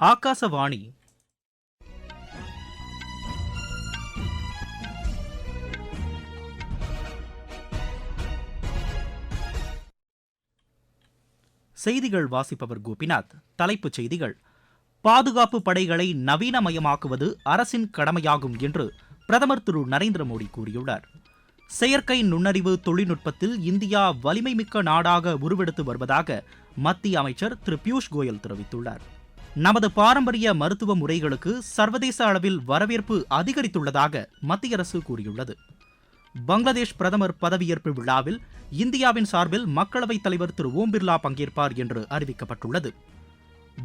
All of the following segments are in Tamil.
ஆகாசவாணி. செய்திகள் வாசிப்பவர் கோபிநாத். தலைப்புச் செய்திகள். பாதுகாப்பு படைகளை நவீனமயமாக்குவது அரசின் கடமையாகும் என்று பிரதமர் திரு நரேந்திர மோடி கூறியுள்ளார். செயற்கை நுண்ணறிவு தொழில்நுட்பத்தில் இந்தியா வலிமை மிக்க நாடாக உருவெடுத்து வருவதாக மத்திய அமைச்சர் திரு பியூஷ் கோயல் தெரிவித்துள்ளார். நமது பாரம்பரிய மருத்துவ முறைகளுக்கு சர்வதேச அளவில் வரவேற்பு அதிகரித்துள்ளதாக மத்திய அரசு கூறியுள்ளது. பங்களாதேஷ் பிரதமர் பதவியேற்பு விழாவில் இந்தியாவின் சார்பில் மக்களவைத் தலைவர் திரு ஓம் பிர்லா பங்கேற்பார் என்று அறிவிக்கப்பட்டுள்ளது.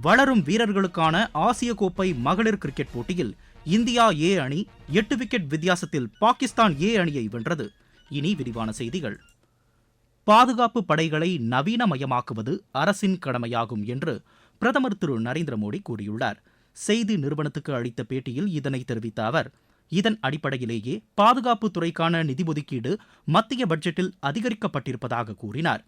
வளரும் வீரர்களுக்கான ஆசிய கோப்பை மகளிர் கிரிக்கெட் போட்டியில் இந்தியா ஏ அணி எட்டு விக்கெட் வித்தியாசத்தில் பாகிஸ்தான் ஏ அணியை வென்றது. இனி விரிவான செய்திகள். பாதுகாப்பு படைகளை நவீனமயமாக்குவது அரசின் கடமையாகும் என்று பிரதமர் திரு நரேந்திர மோடி கூறியுள்ளார். செய்தி நிறுவனத்துக்கு அளித்த பேட்டியில் இதனை தெரிவித்த அவர் இதன் அடிப்படையிலேயே பாதுகாப்பு துறைக்கான நிதி ஒதுக்கீடு மத்திய பட்ஜெட்டில் அதிகரிக்கப்பட்டிருப்பதாக கூறினார்.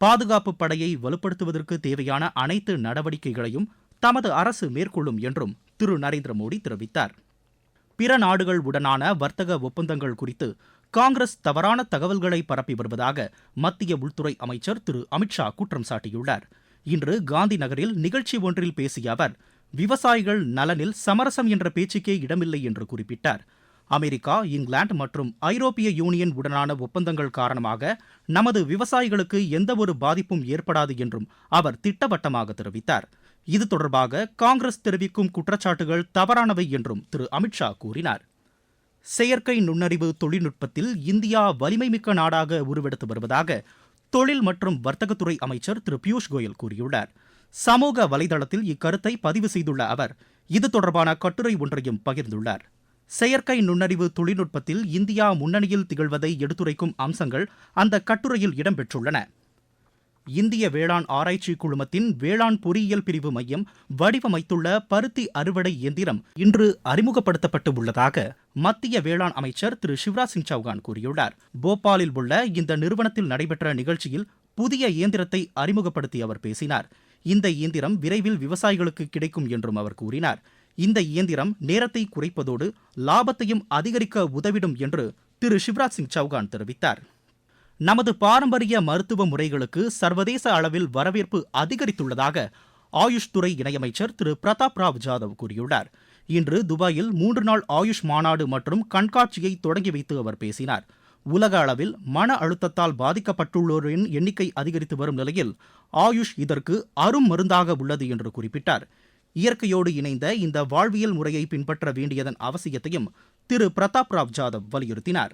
பாதுகாப்பு படையை வலுப்படுத்துவதற்கு தேவையான அனைத்து நடவடிக்கைகளையும் தமது அரசு மேற்கொள்ளும் என்றும் திரு நரேந்திர மோடி தெரிவித்தார். பிற நாடுகள் உடனான வர்த்தக ஒப்பந்தங்கள் குறித்து காங்கிரஸ் தவறான தகவல்களை பரப்பி வருவதாக மத்திய உள்துறை அமைச்சர் திரு அமித்ஷா குற்றம் சாட்டியுள்ளார். இன்று காந்தி நகரில் நிகழ்ச்சி ஒன்றில் பேசிய அவர் விவசாயிகள் நலனில் சமரசம் என்ற பேச்சுக்கே இடமில்லை என்று குறிப்பிட்டார். அமெரிக்கா இங்கிலாந்து மற்றும் ஐரோப்பிய யூனியன் உடனான ஒப்பந்தங்கள் காரணமாக நமது விவசாயிகளுக்கு எந்தவொரு பாதிப்பும் ஏற்படாது என்றும் அவர் திட்டவட்டமாக தெரிவித்தார். இது தொடர்பாக காங்கிரஸ் தெரிவிக்கும் குற்றச்சாட்டுகள் தவறானவை என்றும் திரு. அமித்ஷா கூறினார். செயற்கை நுண்ணறிவு தொழில்நுட்பத்தில் இந்தியா வலிமைமிக்க நாடாக உருவெடுத்து வருவதாக தொழில் மற்றும் வர்த்தகத்துறை அமைச்சர் திரு பியூஷ் கோயல் கூறியுள்ளார். சமூக வலைதளத்தில் இக்கருத்தை பதிவு செய்துள்ள அவர் இது தொடர்பான கட்டுரை ஒன்றையும் பகிர்ந்துள்ளார். செயற்கை நுண்ணறிவு தொழில்நுட்பத்தில் இந்தியா முன்னணியில் திகழ்வதை எடுத்துரைக்கும் அம்சங்கள் அந்த கட்டுரையில் இடம்பெற்றுள்ளன. இந்திய வேளாண் ஆராய்ச்சி குழுமத்தின் வேளாண் பொறியியல் பிரிவு மையம் வடிவமைத்துள்ள பருத்தி அறுவடை இயந்திரம் இன்று அறிமுகப்படுத்தப்பட்டு உள்ளதாக மத்திய வேளாண் அமைச்சர் திரு சிவராஜ் சிங் சௌகான் கூறியுள்ளார். போபாலில் உள்ள இந்த நிறுவனத்தில் நடைபெற்ற நிகழ்ச்சியில் புதிய இயந்திரத்தை அறிமுகப்படுத்தி அவர் பேசினார். இந்த இயந்திரம் விரைவில் விவசாயிகளுக்கு கிடைக்கும் என்றும் அவர் கூறினார். இந்த இயந்திரம் நேரத்தை குறைப்பதோடு லாபத்தையும் அதிகரிக்க உதவிடும் என்று திரு சிவராஜ் சிங் சௌகான் தெரிவித்தார். நமது பாரம்பரிய மருத்துவ முறைகளுக்கு சர்வதேச அளவில் வரவேற்பு அதிகரித்துள்ளதாக ஆயுஷ் துறை இணையமைச்சர் திரு பிரதாப் ராவ் ஜாதவ் கூறியுள்ளார். இன்று துபாயில் மூன்று நாள் ஆயுஷ் மாநாடு மற்றும் கண்காட்சியை தொடங்கி வைத்து அவர் பேசினார். உலக அளவில் மன அழுத்தத்தால் பாதிக்கப்பட்டுள்ளோரின் எண்ணிக்கை அதிகரித்து வரும் நிலையில் ஆயுஷ் இதற்கு அரும் மருந்தாக உள்ளது என்று குறிப்பிட்டார். இயற்கையோடு இணைந்த இந்த வாழ்வியல் முறையை பின்பற்ற வேண்டியதன் அவசியத்தையும் திரு பிரதாப் ராவ் ஜாதவ் வலியுறுத்தினார்.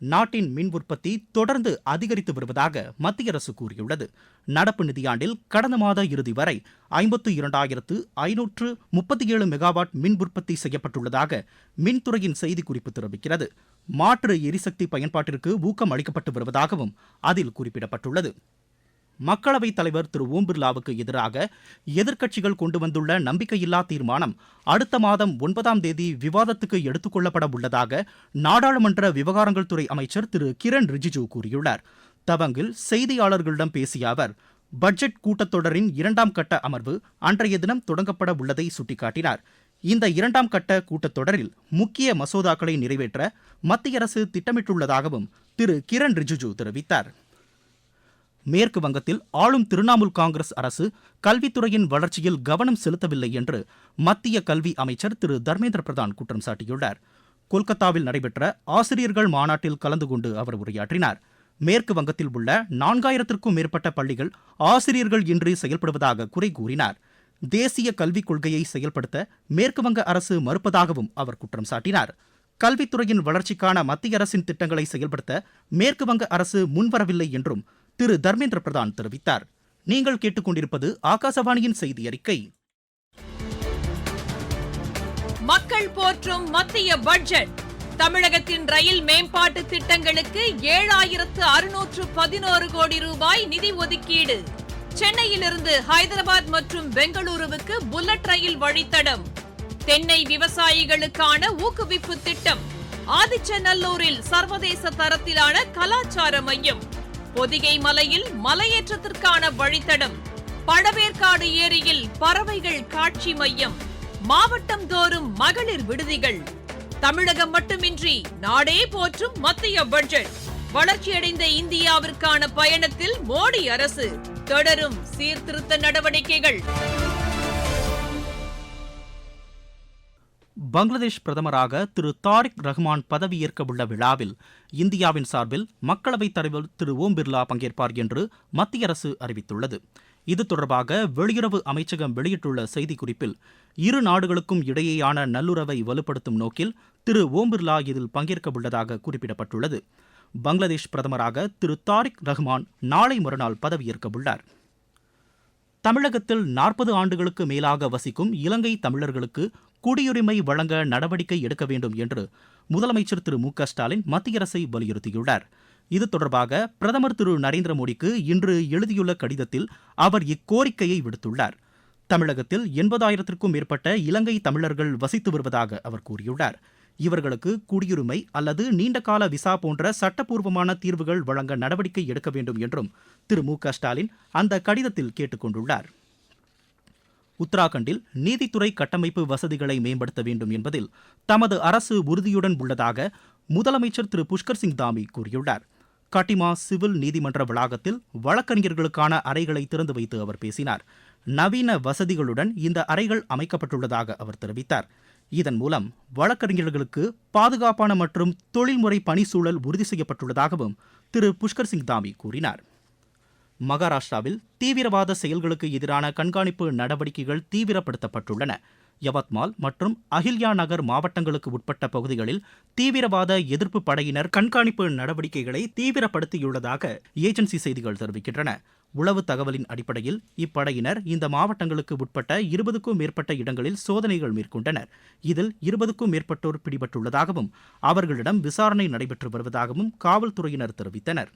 நாட்டின் மின் உற்பத்தி தொடர்ந்து அதிகரித்து வருவதாக மத்திய அரசு கூறியுள்ளது. நடப்பு நிதியாண்டில் கடந்த மாத இறுதி வரை ஐம்பத்து இரண்டாயிரத்து ஐநூற்று முப்பத்தி ஏழு மெகாவாட் மின் உற்பத்தி செய்யப்பட்டுள்ளதாக மின்துறையின் செய்திக்குறிப்பு தெரிவிக்கிறது. மாற்று எரிசக்தி பயன்பாட்டிற்கு ஊக்கம் அளிக்கப்பட்டு வருவதாகவும் அதில் குறிப்பிடப்பட்டுள்ளது. மக்களவைத் தலைவர் திரு ஓம் பிர்லாவுக்கு எதிராக எதிர்க்கட்சிகள் கொண்டு வந்துள்ள நம்பிக்கையில்லா தீர்மானம் அடுத்த மாதம் ஒன்பதாம் தேதி விவாதத்துக்கு எடுத்துக் கொள்ளப்பட உள்ளதாக நாடாளுமன்ற விவகாரங்கள் துறை அமைச்சர் திரு கிரண் ரிஜிஜு கூறியுள்ளார். தவங்கில் செய்தியாளர்களிடம் பேசிய அவர் பட்ஜெட் கூட்டத்தொடரின் இரண்டாம் கட்ட அமர்வு அன்றைய தினம் தொடங்கப்பட உள்ளதை சுட்டிக்காட்டினார். இந்த இரண்டாம் கட்ட கூட்டத்தொடரில் முக்கிய மசோதாக்களை நிறைவேற்ற மத்திய அரசு திட்டமிட்டுள்ளதாகவும் திரு கிரண் ரிஜிஜு தெரிவித்தார். மேற்கு வங்கத்தில் ஆளும் திரிணாமுல் காங்கிரஸ் அரசு கல்வித்துறையின் வளர்ச்சியில் கவனம் செலுத்தவில்லை என்று மத்திய கல்வி அமைச்சர் திரு தர்மேந்திர பிரதான் குற்றம் சாட்டியுள்ளார். கொல்கத்தாவில் நடைபெற்ற ஆசிரியர்கள் மாநாட்டில் கலந்து கொண்டு அவர் உரையாற்றினார். மேற்கு வங்கத்தில் உள்ள நான்காயிரத்திற்கும் மேற்பட்ட பள்ளிகள் ஆசிரியர்கள் இன்றி செயல்படுவதாக குறை கூறினார். தேசிய கல்விக் கொள்கையை செயல்படுத்த மேற்கு வங்க அரசு மறுப்பதாகவும் அவர் குற்றம் சாட்டினார். கல்வித்துறையின் வளர்ச்சிக்கான மத்திய அரசின் திட்டங்களை செயல்படுத்த மேற்கு வங்க அரசு முன்வரவில்லை என்றும் திரு தர்மேந்திர பிரதான் தெரிவித்தார். நீங்கள் கேட்டுக்கொண்டிருப்பது ஆகாசவாணியின் செய்தி அறிக்கை மக்கள் போற்றும் மத்திய பட்ஜெட். தமிழகத்தின் ரயில் மேம்பாட்டு திட்டங்களுக்கு ஏழாயிரத்து அறுநூற்று பதினோரு கோடி ரூபாய் நிதி ஒதுக்கீடு. சென்னையிலிருந்து ஹைதராபாத் மற்றும் பெங்களூருவுக்கு புல்லட் ரயில் வழித்தடம். தென்னை விவசாயிகளுக்கான ஊக்குவிப்பு திட்டம். ஆதிச்சநல்லூரில் சர்வதேச தரத்திலான கலாச்சார மையம். பொதிகை மலையில் மலையேற்றத்திற்கான வழித்தடம். பழவேற்காடு ஏரியில் பறவைகள் காட்சி மையம். மாவட்டம் தோறும் மகளிர் விடுதிகள். தமிழகம் மட்டுமின்றி நாடே போற்றும் மத்திய பட்ஜெட். வளர்ச்சியடைந்த இந்தியாவிற்கான பயணத்தில் மோடி அரசு. தொடரும் சீர்திருத்த நடவடிக்கைகள். பங்களாதேஷ் பிரதமராக திரு தாரிக் ரஹ்மான் பதவியேற்க உள்ள விழாவில் இந்தியாவின் சார்பில் மக்களவைத் தலைவர் திரு ஓம் பிர்லா பங்கேற்பார் என்று மத்திய அரசு அறிவித்துள்ளது. இது தொடர்பாக வெளியுறவு அமைச்சகம் வெளியிட்டுள்ள செய்திக்குறிப்பில் இரு நாடுகளுக்கும் இடையேயான நல்லுறவை வலுப்படுத்தும் நோக்கில் திரு ஓம் பிர்லா இதில் பங்கேற்க உள்ளதாக குறிப்பிடப்பட்டுள்ளது. பங்களாதேஷ் பிரதமராக திரு தாரிக் ரஹ்மான் நாளை மறுநாள் பதவியேற்க உள்ளார் தமிழகத்தில் நாற்பது ஆண்டுகளுக்கு மேலாக வசிக்கும் இலங்கை தமிழர்களுக்கு குடியுரிமை வழங்க நடவடிக்கை எடுக்க வேண்டும் என்று முதலமைச்சர் திரு மு க ஸ்டாலின் மத்திய அரசை வலியுறுத்தியுள்ளார். இது தொடர்பாக பிரதமர் திரு நரேந்திர மோடிக்கு இன்று எழுதியுள்ள கடிதத்தில் அவர் இக்கோரிக்கையை விடுத்துள்ளார். தமிழகத்தில் எண்பதாயிரத்திற்கும் மேற்பட்ட இலங்கை தமிழர்கள் வசித்து வருவதாக அவர் கூறியுள்ளார். இவர்களுக்கு குடியுரிமை அல்லது நீண்டகால விசா போன்ற சட்டப்பூர்வமான தீர்வுகள் வழங்க நடவடிக்கை எடுக்க வேண்டும் என்றும் திரு மு க ஸ்டாலின் அந்த கடிதத்தில் கேட்டுக்கொண்டுள்ளார். உத்தராகண்டில் நீதித்துறை கட்டமைப்பு வசதிகளை மேம்படுத்த வேண்டும் என்பதில் தமது அரசு உறுதியுடன் உள்ளதாக முதலமைச்சர் திரு புஷ்கர் சிங் தாமி கூறியுள்ளார். கட்டிமா சிவில் நீதிமன்ற வளாகத்தில் வழக்கறிஞர்களுக்கான அறைகளை திறந்து வைத்து அவர் பேசினார். நவீன வசதிகளுடன் இந்த அறைகள் அமைக்கப்பட்டுள்ளதாக அவர் தெரிவித்தார். இதன் மூலம் வழக்கறிஞர்களுக்கு பாதுகாப்பான மற்றும் தொழில்முறை பணி சூழல் உறுதி செய்யப்பட்டுள்ளதாகவும் திரு புஷ்கர் சிங் தாமி கூறினார். மகாராஷ்டிராவில் தீவிரவாத செயல்களுக்கு எதிரான கண்காணிப்பு நடவடிக்கைகள் தீவிரப்படுத்தப்பட்டுள்ளன. யவத்மால் மற்றும் அஹில்யா நகர் மாவட்டங்களுக்கு உட்பட்ட பகுதிகளில் தீவிரவாத எதிர்ப்பு படையினர் கண்காணிப்பு நடவடிக்கைகளை தீவிரப்படுத்தியுள்ளதாக ஏஜென்சி செய்திகள் தெரிவிக்கின்றன. உளவு தகவலின் அடிப்படையில் இப்படையினர் இந்த மாவட்டங்களுக்கு உட்பட்ட இருபதுக்கும் மேற்பட்ட இடங்களில் சோதனைகள் மேற்கொண்டனர். இதில் இருபதுக்கும் மேற்பட்டோர் பிடிபட்டுள்ளதாகவும் அவர்களிடம் விசாரணை நடைபெற்று வருவதாகவும் காவல்துறையினர் தெரிவித்தனர்.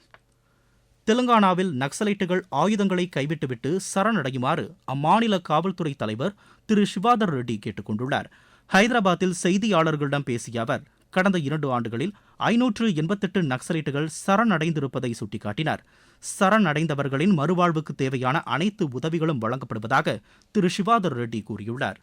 தெலுங்கானாவில் நக்சலைட்டுகள் ஆயுதங்களை கைவிட்டுவிட்டு சரணடையுமாறு அம்மாநில காவல்துறை தலைவர் திரு சிவாதர் ரெட்டி கேட்டுக் கொண்டுள்ளார். ஹைதராபாத்தில் செய்தியாளர்களிடம் பேசிய அவர் கடந்த இரண்டு ஆண்டுகளில் ஐநூற்று எண்பத்தெட்டு நக்சலைட்டுகள் சரணடைந்திருப்பதை சுட்டிக்காட்டினார். சரணடைந்தவர்களின் மறுவாழ்வுக்கு தேவையான அனைத்து உதவிகளும் வழங்கப்படுவதாக திரு சிவாதர் ரெட்டி கூறியுள்ளார்.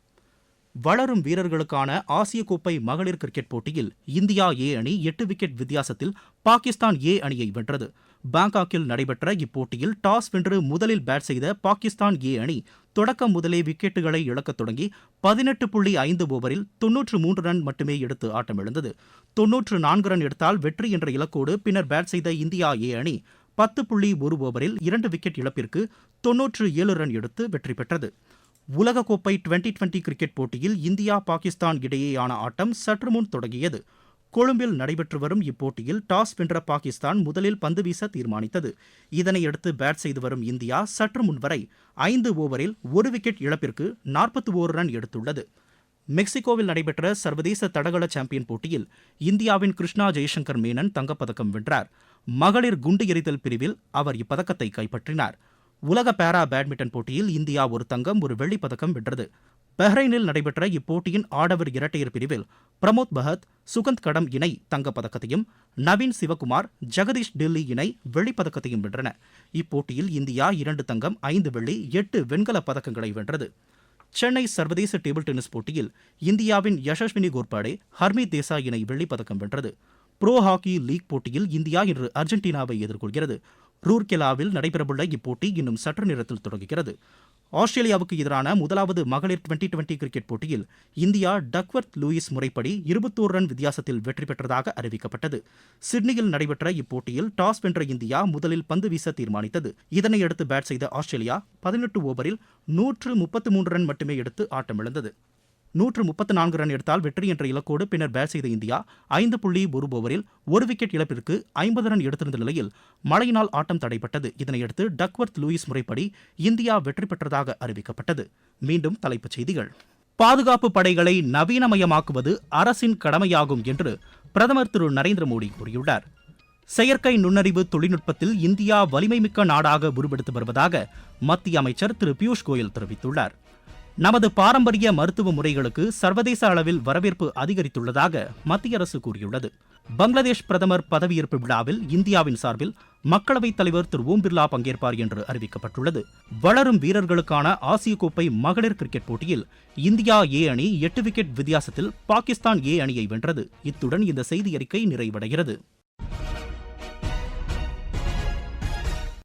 வளரும் வீரர்களுக்கான ஆசிய கோப்பை மகளிர் கிரிக்கெட் போட்டியில் இந்தியா ஏ அணி எட்டு விக்கெட் வித்தியாசத்தில் பாகிஸ்தான் ஏ அணியை வென்றது. பாங்காக்கில் நடைபெற்ற இப்போட்டியில் டாஸ் வென்று முதலில் பேட் செய்த பாகிஸ்தான் ஏ அணி தொடக்கம் முதலே விக்கெட்டுகளை இழக்கத் தொடங்கி பதினெட்டு புள்ளி ஐந்து ஓவரில் தொன்னூற்று மூன்று ரன் மட்டுமே எடுத்து ஆட்டமிழந்தது. தொன்னூற்று நான்கு ரன் எடுத்தால் வெற்றி என்ற இலக்கோடு பின்னர் பேட் செய்த இந்தியா ஏ அணி பத்து புள்ளி ஒரு ஓவரில் இரண்டு விக்கெட் இழப்பிற்கு தொன்னூற்று ஏழு ரன் எடுத்து வெற்றி பெற்றது. உலகக்கோப்பை டுவெண்டி டுவெண்டி கிரிக்கெட் போட்டியில் இந்தியா பாகிஸ்தான் இடையேயான ஆட்டம் சற்று முன் தொடங்கியது. கொழும்பில் நடைபெற்று வரும் இப்போட்டியில் டாஸ் வென்ற பாகிஸ்தான் முதலில் பந்து வீச தீர்மானித்தது. இதனையடுத்து பேட் செய்து வரும் இந்தியா சற்று முன்வரை ஐந்து ஓவரில் ஒரு விக்கெட் இழப்பிற்கு நாற்பத்தி ஓரு ரன் எடுத்துள்ளது. மெக்சிகோவில் நடைபெற்ற சர்வதேச தடகள சாம்பியன் போட்டியில் இந்தியாவின் கிருஷ்ணா ஜெய்சங்கர் மேனன் தங்கப்பதக்கம் வென்றார். மகளிர் குண்டு எறிதல் பிரிவில் அவர் இப்பதக்கத்தை கைப்பற்றினார். உலக பேரா பேட்மிண்டன் போட்டியில் இந்தியா ஒரு தங்கம் ஒரு வெள்ளிப்பதக்கம் வென்றது. பஹ்ரைனில் நடைபெற்ற இப்போட்டியின் ஆடவர் இரட்டையர் பிரிவில் பிரமோத் பஹத் சுகந்த் கடம் இணை தங்கப்பதக்கத்தையும் நவீன் சிவகுமார் ஜெகதீஷ் டில்லி இணை வெள்ளிப்பதக்கத்தையும் வென்றன. இப்போட்டியில் இந்தியா இரண்டு தங்கம் ஐந்து வெள்ளி எட்டு வெண்கலப் பதக்கங்களை வென்றது. சென்னை சர்வதேச டேபிள் டென்னிஸ் போட்டியில் இந்தியாவின் யசஸ்வினி கோர்பாடே ஹர்மீத் தேசாய் இணை வெள்ளிப்பதக்கம் வென்றது. ப்ரோ ஹாக்கி லீக் போட்டியில் இந்தியா இன்று அர்ஜென்டினாவை எதிர்கொள்கிறது. ரூர்கெலாவில் நடைபெறவுள்ள இப்போட்டி இன்னும் சற்று நேரத்தில் தொடங்குகிறது. ஆஸ்திரேலியாவுக்கு எதிரான முதலாவது மகளிர் டுவெண்டி டுவெண்டி கிரிக்கெட் போட்டியில் இந்தியா டக்வர்த் லூயிஸ் முறைப்படி இருபத்தோரு ரன் வித்தியாசத்தில் வெற்றி பெற்றதாக அறிவிக்கப்பட்டது. சிட்னியில் நடைபெற்ற இப்போட்டியில் டாஸ் வென்ற இந்தியா முதலில் பந்து வீச தீர்மானித்தது. இதனையடுத்து பேட் செய்த ஆஸ்திரேலியா பதினெட்டு ஓவரில் நூற்று முப்பத்து மூன்று ரன் மட்டுமே எடுத்து ஆட்டமிழந்தது. நூற்று முப்பத்து நான்கு ரன் எடுத்தால் வெற்றி என்ற இலக்கோடு பின்னர் பேட் செய்த இந்தியா ஐந்து புள்ளி ஒரு ஓவரில் ஒரு விக்கெட் இழப்பிற்கு ஐம்பது ரன் எடுத்திருந்த நிலையில் மழையினால் ஆட்டம் தடைப்பட்டது. இதனையடுத்து டக்வர்த் லூயிஸ் முறைப்படி இந்தியா வெற்றி பெற்றதாக அறிவிக்கப்பட்டது. மீண்டும் தலைப்புச் செய்திகள். பாதுகாப்பு படைகளை நவீனமயமாக்குவது அரசின் கடமையாகும் என்று பிரதமர் திரு நரேந்திர மோடி கூறியுள்ளார். செயற்கை நுண்ணறிவு தொழில்நுட்பத்தில் இந்தியா வலிமைமிக்க நாடாக உருவெடுத்து வருவதாக மத்திய அமைச்சர் திரு பியூஷ் கோயல் தெரிவித்துள்ளார். நமது பாரம்பரிய மருத்துவ முறைகளுக்கு சர்வதேச அளவில் வரவேற்பு அதிகரித்துள்ளதாக மத்திய அரசு கூறியுள்ளது. பங்களாதேஷ் பிரதமர் பதவியேற்பு விழாவில் இந்தியாவின் சார்பில் மக்களவைத் தலைவர் திரு ஓம் பிர்லா பங்கேற்பார் என்று அறிவிக்கப்பட்டுள்ளது. வளரும் வீரர்களுக்கான ஆசிய கோப்பை மகளிர் கிரிக்கெட் போட்டியில் இந்தியா ஏ அணி எட்டு விக்கெட் வித்தியாசத்தில் பாகிஸ்தான் ஏ அணியை வென்றது. இத்துடன் இந்த செய்தி அறிக்கை நிறைவடைகிறது.